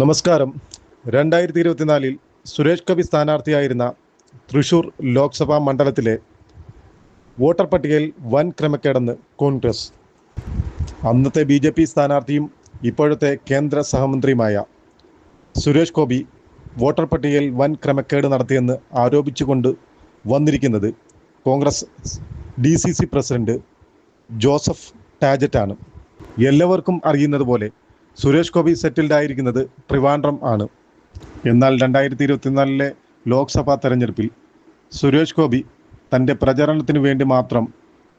നമസ്കാരം. രണ്ടായിരത്തി ഇരുപത്തിനാലിൽ സുരേഷ് കവി സ്ഥാനാർത്ഥിയായിരുന്ന തൃശൂർ ലോക്സഭാ മണ്ഡലത്തിലെ വോട്ടർ പട്ടികയിൽ വൻ ക്രമക്കേടെന്ന് കോൺഗ്രസ്. അന്നത്തെ ബി ജെ പി സ്ഥാനാർത്ഥിയും ഇപ്പോഴത്തെ കേന്ദ്ര സഹമന്ത്രിയുമായ സുരേഷ് ഗോപി വോട്ടർ പട്ടികയിൽ വൻ ക്രമക്കേട് നടത്തിയെന്ന് ആരോപിച്ചുകൊണ്ട് വന്നിരിക്കുന്നത് Congress D C C president Joseph ടാജറ്റാണ്. എല്ലാവർക്കും അറിയുന്നത് പോലെ സുരേഷ് ഗോപി സെറ്റിൽഡ് ആയിരിക്കുന്നത് ട്രിവാൻഡ്രം ആണ്. എന്നാൽ രണ്ടായിരത്തി ഇരുപത്തിനാലിലെ ലോക്സഭാ തെരഞ്ഞെടുപ്പിൽ സുരേഷ് ഗോപി തന്റെ പ്രചരണത്തിന് വേണ്ടി മാത്രം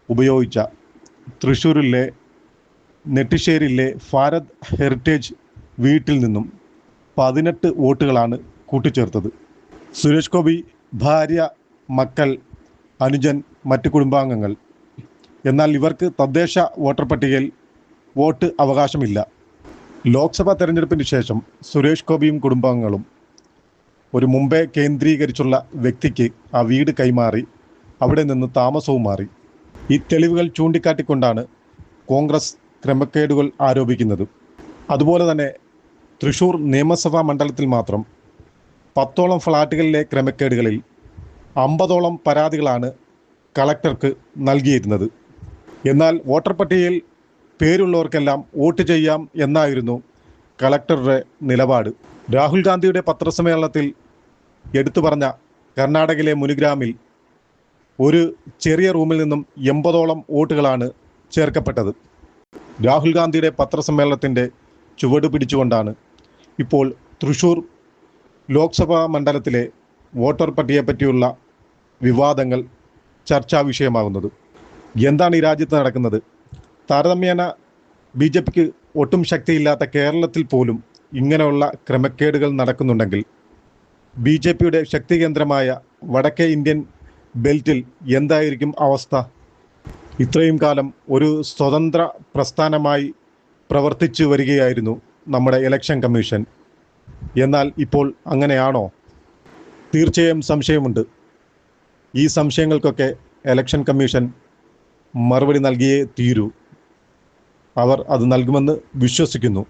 ഉപയോഗിച്ച തൃശ്ശൂരിലെ നെട്ടിശ്ശേരിയിലെ ഭാരത് ഹെറിറ്റേജ് വീട്ടിൽ നിന്നും പതിനെട്ട് വോട്ടുകളാണ് കൂട്ടിച്ചേർത്തത്. സുരേഷ് ഗോപി ഭാര്യ മക്കൾ അനുജൻ മറ്റ് കുടുംബാംഗങ്ങൾ. എന്നാൽ ഇവർക്ക് തദ്ദേശ വോട്ടർ പട്ടികയിൽ വോട്ട് അവകാശമില്ല. ലോക്സഭാ തെരഞ്ഞെടുപ്പിന് ശേഷം സുരേഷ് ഗോപിയും കുടുംബാംഗങ്ങളും ഒരു മുംബൈ കേന്ദ്രീകരിച്ചുള്ള വ്യക്തിക്ക് ആ വീട് കൈമാറി അവിടെ നിന്ന് താമസവും മാറി. ഈ തെളിവുകൾ ചൂണ്ടിക്കാട്ടിക്കൊണ്ടാണ് കോൺഗ്രസ് ക്രമക്കേടുകൾ ആരോപിക്കുന്നത്. അതുപോലെ തന്നെ തൃശൂർ നിയമസഭാ മണ്ഡലത്തിൽ മാത്രം പത്തോളം ഫ്ളാറ്റുകളിലെ ക്രമക്കേടുകളിൽ അമ്പതോളം പരാതികളാണ് കളക്ടർക്ക് നൽകിയിരുന്നത്. എന്നാൽ വോട്ടർ പട്ടികയിൽ പേരുള്ളവർക്കെല്ലാം വോട്ട് ചെയ്യാം എന്നായിരുന്നു കളക്ടറുടെ നിലപാട്. രാഹുൽ ഗാന്ധിയുടെ പത്രസമ്മേളനത്തിൽ എടുത്തു പറഞ്ഞ കർണാടകയിലെ മുനിഗ്രാമിൽ ഒരു ചെറിയ റൂമിൽ നിന്നും എൺപതോളം വോട്ടുകളാണ് ചേർക്കപ്പെട്ടത്. രാഹുൽ ഗാന്ധിയുടെ പത്രസമ്മേളനത്തിന്റെ ചുവട് പിടിച്ചുകൊണ്ടാണ് ഇപ്പോൾ തൃശൂർ ലോക്സഭാ മണ്ഡലത്തിലെ വോട്ടർ പട്ടികയെപ്പറ്റിയുള്ള വിവാദങ്ങൾ ചർച്ചാ വിഷയമാകുന്നത്. എന്താണ് ഈ രാജ്യത്ത് നടക്കുന്നത്? താരതമ്യേന ബി ജെ പിക്ക് ഒട്ടും ശക്തിയില്ലാത്ത കേരളത്തിൽ പോലും ഇങ്ങനെയുള്ള ക്രമക്കേടുകൾ നടക്കുന്നുണ്ടെങ്കിൽ ബി ജെ പിയുടെ ശക്തി കേന്ദ്രമായ വടക്കേ ഇന്ത്യൻ ബെൽറ്റിൽ എന്തായിരിക്കും അവസ്ഥ? ഇത്രയും കാലം ഒരു സ്വതന്ത്ര പ്രസ്ഥാനമായി പ്രവർത്തിച്ചു വരികയായിരുന്നു നമ്മുടെ ഇലക്ഷൻ കമ്മീഷൻ. എന്നാൽ ഇപ്പോൾ അങ്ങനെയാണോ? തീർച്ചയായും സംശയമുണ്ട്. ഈ സംശയങ്ങൾക്കൊക്കെ ഇലക്ഷൻ കമ്മീഷൻ മറുപടി നൽകിയേ തീരൂ. അവർ അത് നൽകുമെന്ന് വിശ്വസിക്കുന്നു.